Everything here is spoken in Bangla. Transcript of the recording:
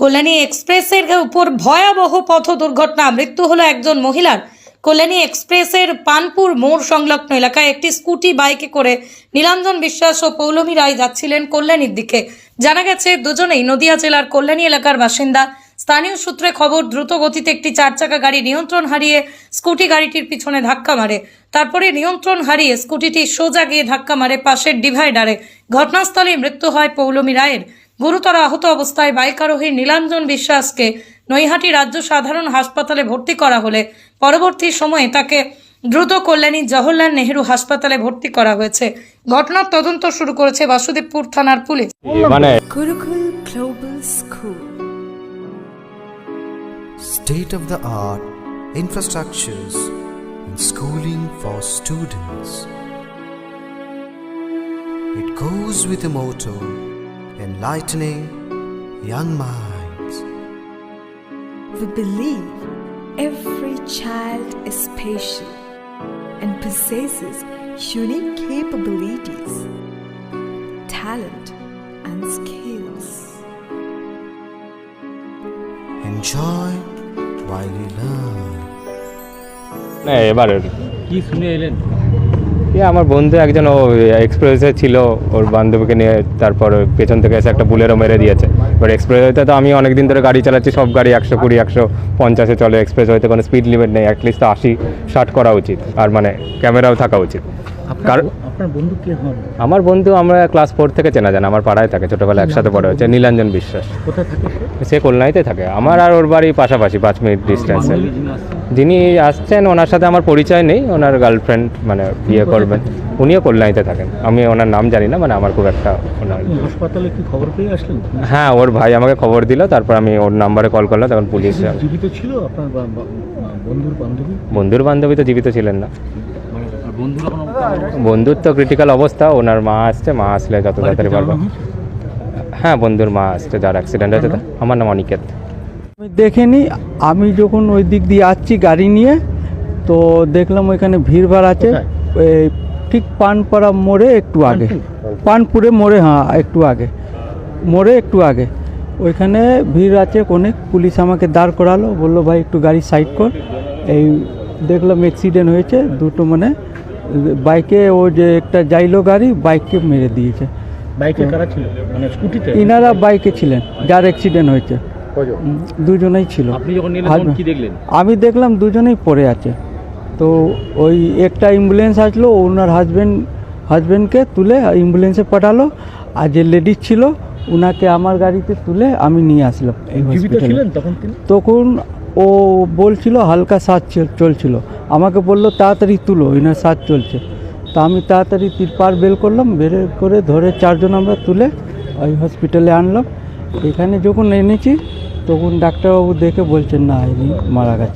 কল্যাণী এক্সপ্রেসের উপর ভয়াবহ পথ দুর্ঘটনা। মৃত্যু হলো একজন মহিলার। কল্যাণী এক্সপ্রেসের পানপুর মোড় সংলগ্ন এলাকায় একটি স্কুটি, বাইকে করে নীলাঞ্জন বিশ্বাস ও পৌলমী রায় যাচ্ছিলেন কল্যাণীর দিকে। জানা গেছে, দুজনেই নদিয়া জেলার কল্যাণী এলাকার বাসিন্দা। স্থানীয় সূত্রে খবর, দ্রুত গতিতে একটি চার চাকা গাড়ি নিয়ন্ত্রণ হারিয়ে স্কুটি গাড়িটির পিছনে ধাক্কা মারে। তারপরে নিয়ন্ত্রণ হারিয়ে স্কুটিটি সোজা গিয়ে ধাক্কা মারে পাশের ডিভাইডারে। ঘটনাস্থলেই মৃত্যু হয় পৌলমী রায়ের। গুরুতর আহত অবস্থায় বাইক আরোহী নীলাঞ্জন বিশ্বাসকে নৈহাটি রাজ্য সাধারণ হাসপাতালে ভর্তি করা হলে পরবর্তী সময়ে তাকে দ্রুত কল্যাণী জওহরলাল নেহেরু হাসপাতালে ভর্তি করা হয়েছে ঘটনার তদন্ত শুরু করেছে বাসুদেবপুর থানার পুলিশ মানে Gurukul Global School. state of the art infrastructures and schooling for students. It goes with a motto enlightening young minds. We believe every child is special and possesses unique capabilities, talent, and skills. Enjoy while you learn. না এবার কি শুনে এলেন এ আমার বন্ধু একজন ও এক্সপ্রেসে ছিল ওর বান্ধবীকে নিয়ে তারপর পেছন থেকে এসে একটা বুলেরও মেরে দিয়েছে। এবার এক্সপ্রেস এক্সপ্রেসওয়েতে তো আমি অনেক দিন ধরে গাড়ি চালাচ্ছি সব গাড়ি একশো কুড়ি একশো পঞ্চাশে চলে। এক্সপ্রেসওয়েতে কোনো স্পিড লিমিট নেই অ্যাটলিস্ট তো আশি ষাট করা উচিত। আর মানে ক্যামেরাও থাকা উচিত। আপনার বন্ধু কে হন? আমার বন্ধু আমরা ক্লাস ফোর থেকে চেনা জানা আমার পাড়ায় থাকে ছোটোবেলা একসাথে পড়ে হচ্ছে নীলাঞ্জন বিশ্বাস। কোথায় থাকে সে? কল্যাণীতে থাকে। আমার আর ওর বাড়ি পাশাপাশি পাঁচ মিনিট ডিস্টেন্সে যিনি আসছেন, ওনার সাথে আমার পরিচয় নেই ওনার গার্লফ্রেন্ড মানে বিয়ে করবেন। উনিও কল্যাণীতে থাকেন। আমি ওনার নাম জানি না মানে আমার খুব একটা ওনার হাসপাতালে কি খবর পেয়ে আসলেন? হ্যাঁ ওর ভাই আমাকে খবর দিল তারপর আমি ওর নাম্বারে কল করলাম তখন পুলিশ জীবিত ছিল আপনার বন্ধুর বান্ধবী? বন্ধুর বান্ধবী তো জীবিত ছিলেন না। বন্ধুর তো ক্রিটিক্যাল অবস্থা ওনার মা আসছে মা আসলে যত তাড়াতাড়ি পারব। হ্যাঁ বন্ধুর মা আসছে যার অ্যাক্সিডেন্ট হয়েছে আমার নাম অনিকেত। আমি দেখিনি। আমি যখন ওই দিক দিয়ে আসছি গাড়ি নিয়ে তো দেখলাম ওইখানে ভিড়ভাড় আছে। এই ঠিক পানপাড়া মোড়ে একটু আগে। পানপুরে? মোড়ে হ্যাঁ একটু আগে। মোড়ে একটু আগে। ওইখানে ভিড় আছে অনেক। পুলিশ আমাকে দাঁড় করালো। বলল ভাই একটু গাড়ি সাইড কর। এই দেখলাম অ্যাক্সিডেন্ট হয়েছে দুটো মানে। বাইকে ও যে একটা যাইলো গাড়ি বাইককে মেরে দিয়েছে। বাইকে কারা ছিল? মানে স্কুটিতে? ইনারা বাইকে ছিলেন যার অ্যাক্সিডেন্ট হয়েছে। দুজনেই ছিল। আপনি যখন নিলেন কি দেখলেন? আমি দেখলাম দুজনেই পড়ে আছে। তো ওই একটা অ্যাম্বুলেন্স আসলো ওনার হাজবেন্ড হাজবেন্ডকে তুলে অ্যাম্বুলেন্সে পাঠালো। আর যে লেডিস ছিল ওনাকে আমার গাড়িতে তুলে আমি নিয়ে আসলাম এই হসপিটালে তখন ও বলছিল হালকা শ্বাস চল- চলছিল। আমাকে বলল তাড়াতাড়ি তুলো ওনার শ্বাস চলছে। তা আমি তাড়াতাড়ি তিরপার বের করলাম বের করে ধরে চারজন আমরা তুলে ওই হসপিটালে আনলাম। এখানে যখন এনেছি তখন ডাক্তারবাবু দেখে বলছেন না ইনি মারা গেছে।